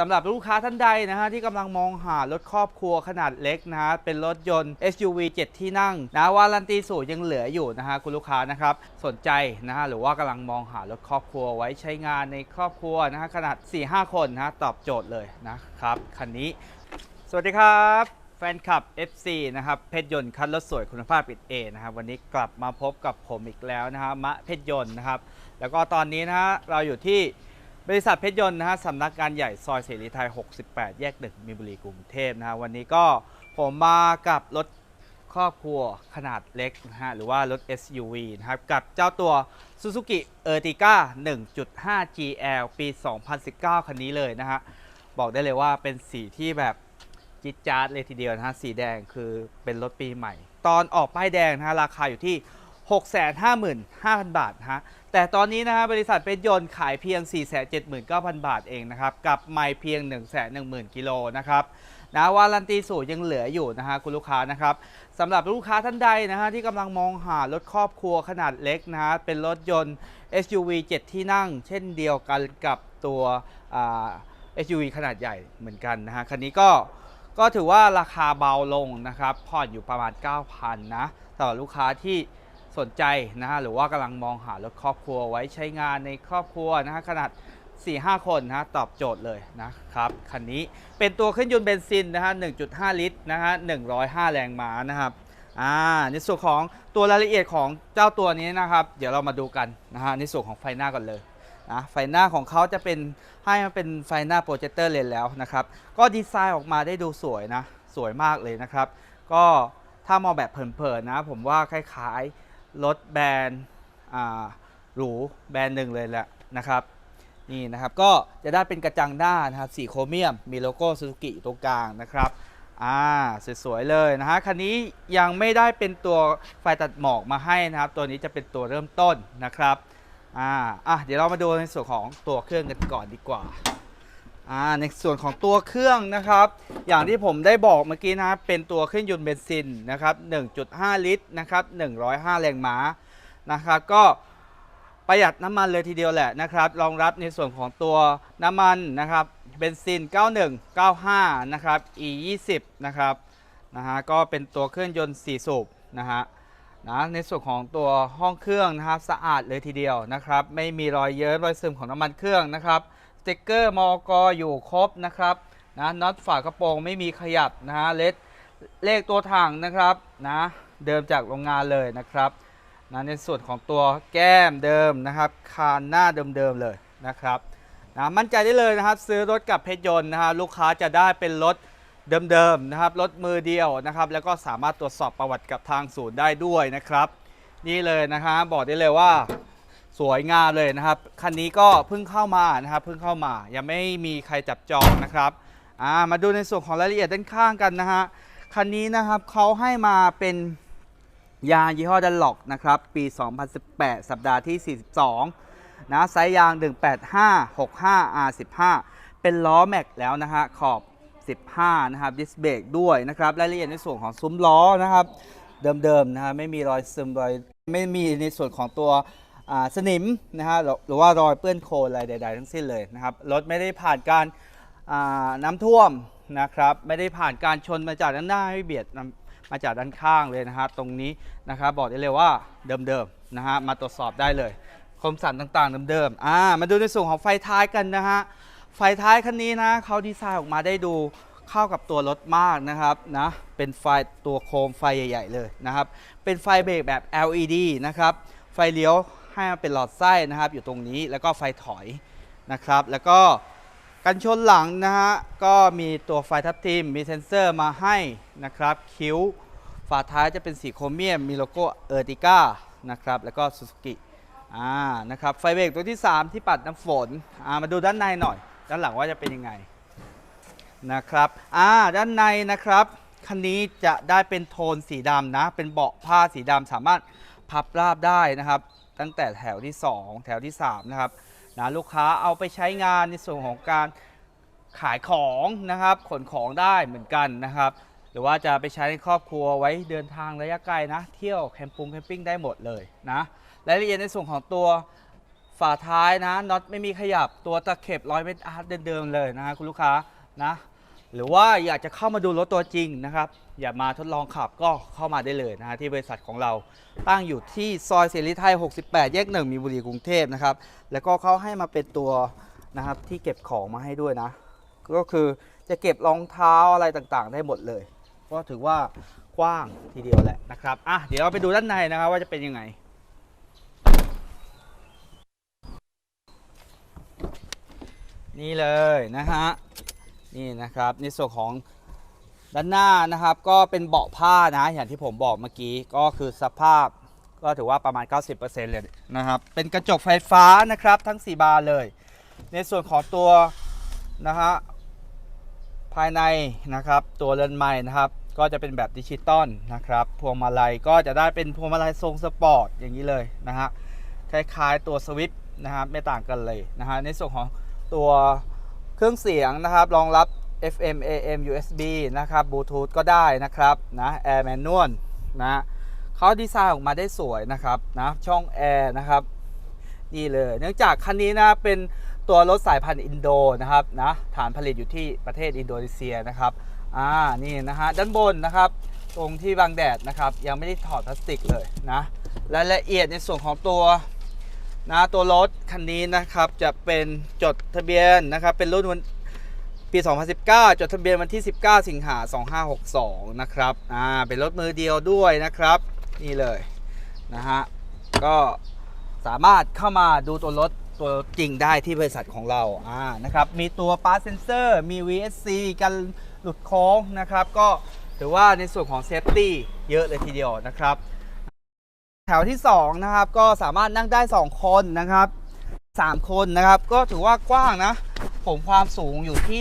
สำหรับลูกค้าท่านใดนะฮะที่กำลังมองหารถครอบครัวขนาดเล็กนะฮะเป็นรถยนต์ SUV 7 ที่นั่งนะวารันตีสูตรยังเหลืออยู่นะฮะคุณลูกค้านะครับสนใจนะฮะหรือว่ากำลังมองหารถครอบครัวไว้ใช้งานในครอบครัวนะฮะขนาด 4-5 คนนะฮะตอบโจทย์เลยนะครับคันนี้ สวัสดีครับแฟนคลับ FC นะครับเพชรยนต์คันรถสวยคุณภาพปิดเอนะครับวันนี้กลับมาพบกับผมอีกแล้วนะฮะมะเพชรยนต์นะครับแล้วก็ตอนนี้นะฮะเราอยู่ที่ บริษัทเพชรยนต์นะฮะสำนักงานใหญ่ซอยเสรีไทย 68 แยกหนึ่งมีนบุรีกรุงเทพนะฮะวันนี้ก็ผมมากับรถครอบครัวขนาดเล็กนะฮะหรือว่ารถ SUV นะครับกับเจ้าตัว Suzuki Ertiga 1.5 GL ปี 2019 คันนี้เลยนะฮะบอกได้เลยว่าเป็นสีที่แบบจิ๊ดจ๊าดเลยทีเดียวนะฮะสีแดงคือเป็นรถปีใหม่ ตอนออกป้ายแดงนะฮะราคาอยู่ที่ 655,000 บาทนะฮะแต่ตอนนี้นะฮะบริษัทเป็นยนต์ขายเพียง 479,000 บาทเองนะครับ กับไม่เพียง 110,000 กิโลนะครับนะวารันตีสูตรยังเหลืออยู่นะฮะคุณลูกค้านะครับสำหรับลูกค้าท่านใดนะฮะที่กำลังมองหารถครอบครัวขนาดเล็กนะฮะเป็นรถยนต์ SUV 7 ที่นั่ง เช่นเดียวกันกับตัวอ่า SUV ขนาดใหญ่เหมือนกันนะฮะคันนี้ก็ก็ถือว่าราคาเบาลงนะครับผ่อนอยู่ประมาณ 9,000นะสำหรับลูกค้าที่ สนใจนะฮะหรือว่ากำลังมองหารถครอบครัวไว้ใช้งานในครอบครัวนะฮะขนาด 4-5 คนนะฮะตอบโจทย์เลยนะครับคันนี้เป็นตัวเครื่องยนต์เบนซินนะฮะ 1.5 ลิตรนะฮะ 105 แรงม้านะครับอ่าในส่วนของตัวรายละเอียดของเจ้าตัวนี้นะครับ เดี๋ยวเรามาดูกันนะฮะในส่วนของไฟหน้าก่อนเลยนะไฟหน้าของเขาจะเป็นให้มันเป็นไฟหน้าโปรเจคเตอร์เลนแล้วนะครับ ก็ดีไซน์ออกมาได้ดูสวยนะ สวยมากเลยนะครับ ก็ถ้ามองแบบเผินๆนะ ผมว่าคล้ายๆ รถแบรนด์หรูแบรนด์หนึ่งเลยแหละนะครับนี่นะครับก็จะได้เป็นกระจังหน้านะครับสีโครเมียม มีโลโก้ซูซูกิตรงกลางนะครับอ่าสวยๆเลยนะฮะคันนี้ยังไม่ได้เป็นตัวไฟตัดหมอกมาให้นะครับ ตัวนี้จะเป็นตัวเริ่มต้นนะครับอ่าอะเดี๋ยวเรามาดูในส่วนของตัวเครื่องกันก่อนดีกว่า อ่าในส่วนของตัวเครื่องนะครับ อย่างที่ผมได้บอกเมื่อกี้นะครับเป็นตัวเครื่องยนต์เบนซินนะครับ 1.5 ลิตรนะครับ 105 แรงม้านะครับ ก็ประหยัดน้ำมันเลยทีเดียวแหละนะครับ รองรับในส่วนของตัวน้ำมันนะครับเบนซิน 91 95 นะครับ E 20นะครับนะฮะก็เป็นตัวเครื่องยนต์4สูบนะฮะนะในส่วนของตัวห้องเครื่องนะครับสะอาดเลยทีเดียวนะครับ ไม่มีรอยเยิ้มรอยซึมของน้ำมันเครื่องนะครับ ติ๊กเกอร์มอกอยู่ครบนะครับนะน็อตฝากระโปรงไม่มีขยับนะฮะเลขเลขตัวถังนะครับนะเดิมจากโรงงานเลยนะครับนะในส่วนของตัวแก้มเดิมนะครับ คานหน้าเดิมๆเลยนะครับนะมั่นใจได้เลยนะครับ ซื้อรถกับเพชรยนต์นะฮะลูกค้าจะได้เป็นรถเดิมๆนะครับรถมือเดียวนะครับ แล้วก็สามารถตรวจสอบประวัติกับทางศูนย์ได้ด้วยนะครับ นี่เลยนะครับบอกได้เลยว่า สวยงามเลยนะครับ คันนี้ก็เพิ่งเข้ามานะครับ เพิ่งเข้ามา ยังไม่มีใครจับจองนะครับ อ่า มาดูในส่วนของรายละเอียดด้านข้างกันนะฮะ คันนี้นะครับเขาให้มาเป็นยางยี่ห้อดันล็อกนะครับ ปี 2018 สัปดาห์ที่ 42 นะ ไซส์ยาง 185 65 R15 เป็นล้อแม็กแล้วนะฮะ ขอบ 15 นะครับ ดิสเบรกด้วยนะครับ รายละเอียดในส่วนของซุ้มล้อนะครับ เดิมๆนะฮะ ไม่มีรอยซึมรอย ไม่มีในส่วนของตัว สนิมนะฮะหรือว่ารอยเปื้อนโคลนอะไรใด ๆ ทั้งสิ้นเลยนะครับรถไม่ได้ผ่านการน้ำท่วมนะครับไม่ได้ผ่านการชนมาจากด้านหน้าให้เบียดมาจากด้านข้างเลยนะฮะตรงนี้นะครับบอกได้เลยว่าเดิมๆนะฮะมาตรวจสอบได้เลยคมสันต่างๆเดิมๆอ่ามาดูในส่วนของไฟท้ายกันนะฮะไฟท้ายคันนี้นะเขาดีไซน์ออกมาได้ดูเข้ากับตัวรถมากนะครับนะเป็นไฟตัวโคมไฟใหญ่ ๆ เลยนะครับเป็นไฟเบรกแบบ LED นะครับไฟเลี้ยว ให้มันเป็นหลอดไส้นะครับ อยู่ตรงนี้แล้วก็ไฟถอยนะครับ แล้วก็กันชนหลังนะฮะก็มีตัวไฟทับทิมมีเซ็นเซอร์มาให้นะครับคิ้วฝาท้ายจะเป็นสีโครเมียม มีโลโก้เออร์ติก้านะครับแล้วก็ซูซูกิอ่านะครับไฟเบรกตัวที่ 3 ที่ปัดน้ำฝนอ่ามาดูด้านในหน่อย ด้านหลังว่าจะเป็นยังไงนะครับอ่าด้านในนะครับคันนี้จะได้เป็นโทนสีดำนะ เป็นเบาะผ้าสีดำสามารถพับราบได้นะครับ ตั้งแต่แถวที่ 2 แถวที่ 3 นะครับนะลูกค้าเอาไปใช้งานในส่วนของการขายของนะครับขนของได้เหมือนกันนะครับ หรือว่าจะไปใช้ในครอบครัวไว้เดินทางระยะไกลนะ เที่ยวแคมปุงแคมปิ้งได้หมดเลยนะรายละเอียดในส่วนของตัวฝาท้ายนะน็อตไม่มีขยับตัวตะเข็บร้อยเมตรอาร์ตเดิมๆเลยนะฮะคุณลูกค้านะ หรือว่าอยากจะเข้ามาดูรถตัวจริงนะครับ อย่ามาทดลองขับก็เข้ามาได้เลยนะฮะที่บริษัทของเราตั้งอยู่ที่ซอยเสรีไทย 68 แยกหนึ่งมีบุรีกรุงเทพนะครับ แล้วก็เขาให้มาเป็นตัวนะครับที่เก็บของมาให้ด้วยนะ ก็คือจะเก็บรองเท้าอะไรต่างๆ ได้หมดเลย ก็ถือว่ากว้างทีเดียวแหละนะครับอะเดี๋ยวเราไปดูด้านในนะครับว่าจะเป็นยังไงนี่เลยนะฮะ นี่นะครับในส่วนของด้านหน้านะครับก็เป็นเบาะผ้านะอย่างที่ผมบอกเมื่อกี้ก็คือสภาพก็ถือว่าประมาณ 90%เลยนะครับ เป็นกระจกไฟฟ้านะครับทั้ง 4 บานเลย ในส่วนของตัวนะฮะภายในนะครับตัวเรือนไม้นะครับ ก็จะเป็นแบบดิจิตอลนะครับพวงมาลัยก็จะได้เป็นพวงมาลัยทรงสปอร์ตอย่างนี้เลยนะฮะคล้ายๆตัวสวิฟต์นะครับไม่ต่างกันเลยนะฮะในส่วนของตัว เครื่องเสียงนะครับรองรับ FM AM USB นะครับบลูทูธก็ได้นะครับนะ Air Manual นะเขาดีไซน์ออกมาได้สวยนะครับนะช่องแอร์นะครับนี่เลย เนื่องจากคันนี้นะเป็นตัวรถสายพันธุ์อินโดนะครับนะฐานผลิตอยู่ที่ประเทศอินโดนีเซียนะครับอ่านี่นะฮะด้านบนนะครับ ตรงที่บังแดดนะครับ ยังไม่ได้ถอดพลาสติกเลยนะรายละเอียดในส่วนของตัว นะตัวรถคันนี้นะครับจะเป็นจดทะเบียนนะครับเป็นรุ่นวันปี 2019 จดทะเบียนวันที่ 19 สิงหา2562 นะครับอ่าเป็นรถมือเดียวด้วยนะครับ นี่เลยนะฮะก็สามารถเข้ามาดูตัวรถตัวจริงได้ที่บริษัทของเราอ่านะครับมีตัวปาร์เซนเซอร์มี VSC กันหลุดโค้งนะครับ ก็ถือว่าในส่วนของเซฟตี้เยอะเลยทีเดียวนะครับ แถวที่2นะครับก็สามารถนั่งได้ 2 คนนะครับ 3 คนนะครับ ก็ถือว่ากว้างนะ ผมความสูงอยู่ที่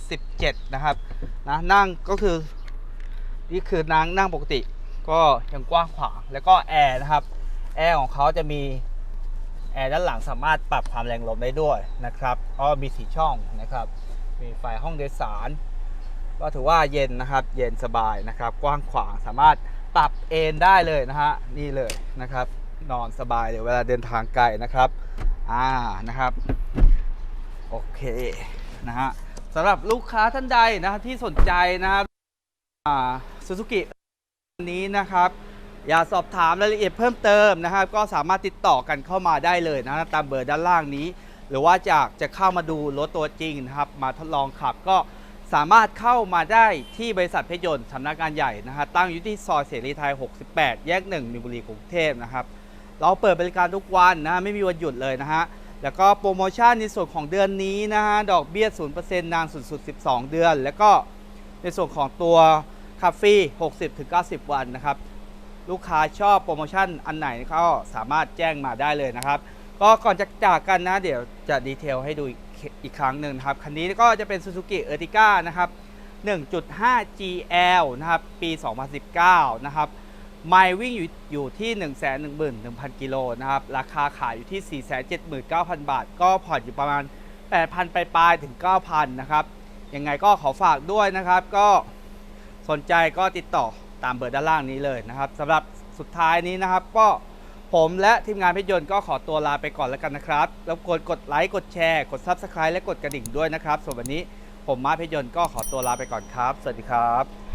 177 นะครับนะนั่งก็คือ นี่คือนั่งนั่งปกติ ก็ยังกว้างขวางแล้วก็แอร์นะครับแอร์ของเขาจะมีแอร์ด้านหลังสามารถปรับความแรงลมได้ด้วยนะครับก็มีสีช่องนะครับ มีไฟห้องโดยสาร ก็ถือว่าเย็นนะครับ เย็นสบายนะครับ กว้างขวางสามารถ ปรับเอนได้เลยนะฮะนี่เลยนะครับ นอนสบายเลยเวลาเดินทางไกลนะครับอ่านะครับโอเคนะฮะสำหรับลูกค้าท่านใดนะที่สนใจนะครับอ่าซูซูกินี้นะครับอยากสอบถามรายละเอียดเพิ่มเติมนะครับ ก็สามารถติดต่อกันเข้ามาได้เลยนะตามเบอร์ด้านล่างนี้ หรือว่าจากจะเข้ามาดูรถตัวจริงนะครับ มาทดลองขับก็ สามารถเข้ามาได้ที่บริษัทเพชรยนต์สำนักงานใหญ่นะฮะตั้งอยู่ที่ซอยเสรีไทย 68 แยก1มีนบุรีกรุงเทพนะครับ เราเปิดบริการทุกวันนะฮะไม่มีวันหยุดเลยนะฮะ แล้วก็โปรโมชั่นในส่วนของเดือนนี้นะฮะ ดอกเบี้ย 0%นานสุดสุด 12 เดือน แล้วก็ในส่วนของตัวคาฟรี60-90 วันนะครับ ลูกค้าชอบโปรโมชั่นอันไหนก็สามารถแจ้งมาได้เลยนะครับ ก็ก่อนจะจากกันนะเดี๋ยวจะดีเทลให้ดูอีก อีกครั้งหนึ่งนะครับ คันนี้ก็จะเป็น Suzuki Ertiga นะครับ 1.5 GL นะครับ ปี 2019 นะครับ ไมล์วิ่งอยู่อยู่ที่ 111,000 กิโลนะครับ ราคาขายอยู่ที่ 479,000 บาท ก็ผ่อนอยู่ประมาณ 8,000ปลายๆถึง 9,000 นะครับ ยังไงก็ขอฝากด้วยนะครับ ก็สนใจก็ติดต่อตามเบอร์ด้านล่างนี้เลยนะครับสำหรับสุดท้ายนี้นะครับก็ ผมและทีมงานเพชรยนต์ก็ขอตัวลาไปก่อนแล้วกันนะครับแล้วกดกดไลค์ กดแชร์ กด Subscribe และกดกระดิ่งด้วยนะครับ ส่วนวันนี้ผมมาเพชรยนต์ก็ขอตัวลาไปก่อนครับ สวัสดีครับ